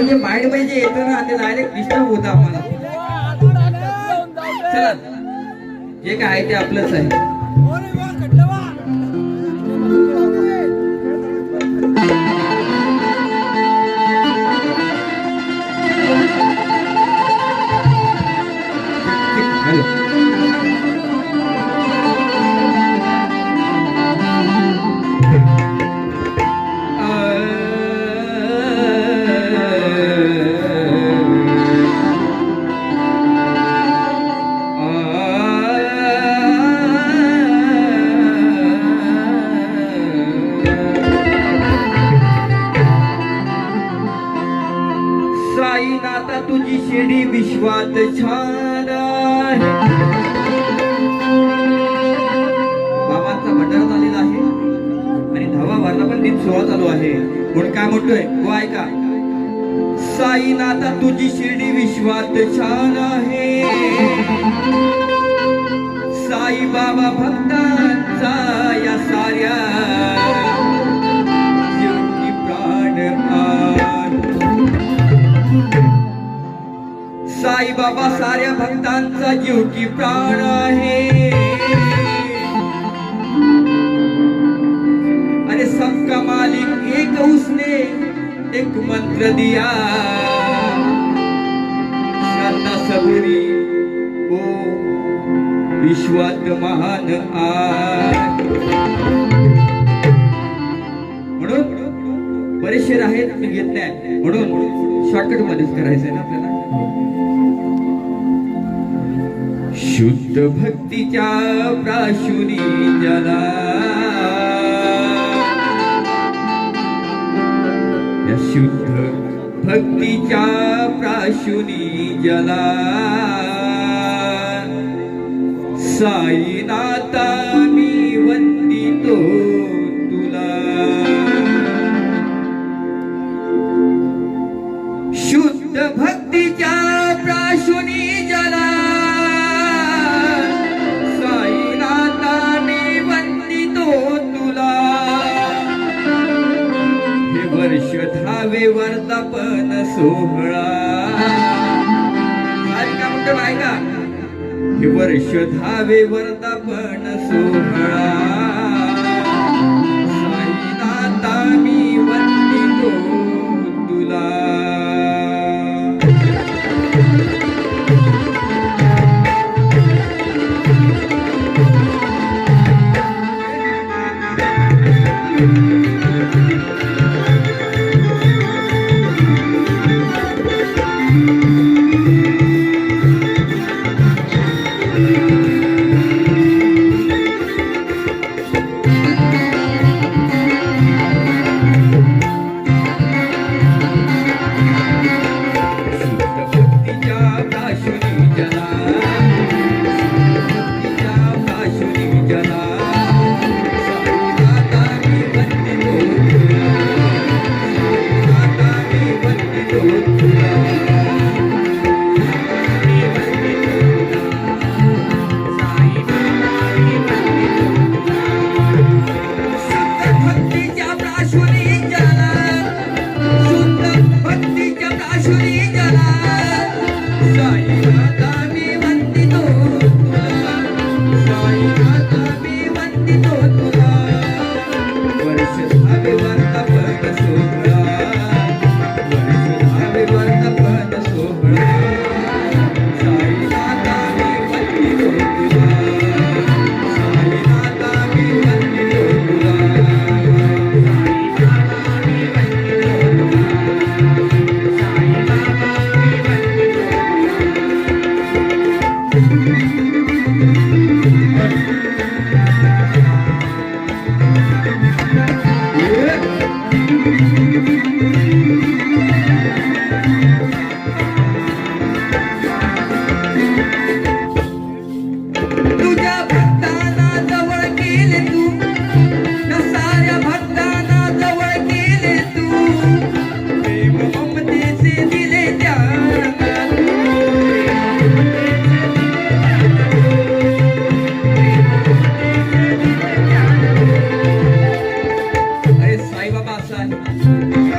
म्हणजे माइंडमध्ये जे येतं ना ते डायरेक्ट डिस्टर्ब होतं आम्हाला. चला. जे काय आहे ते आपलंच आहे. तुझी शिडी विश्वात छान आहे. बाबांचा भंडारा झालेला आहे. आणि धावा भरला पण दिन सोहळा चालू आहे. म्हणून काय म्हणतोय? तो ऐका. साईनाथा तुझी शिर्डी विश्वात छान आहे. साई बाबा भक्तांचा या साऱ्या भक्तांचा जीव की प्राण आहे. अरे सबका मालिक एक उसने एक मंत्र दिया. श्रद्धा सबरी ओ विश्वात महान आहे म्हणून बरेचसे आहेत मी घेत नाही म्हणून शॉर्टकट मध्येच करायचंय ना आपल्याला? शुद्ध भक्तीच्या प्राशुरी जला या शुद्ध भक्तीच्या प्राशुनी जला साईनाथा मी वंदितो. वर्धापन सोहळा. का म्हणतो ऐका हे वर्ष धावे वर्धापन सोहळा. प्राशुरी 帅的不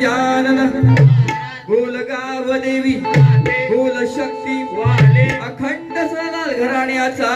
गजानन बोल गाव देवी बोल शक्ती वाले अखंड सलाल घराण्याचा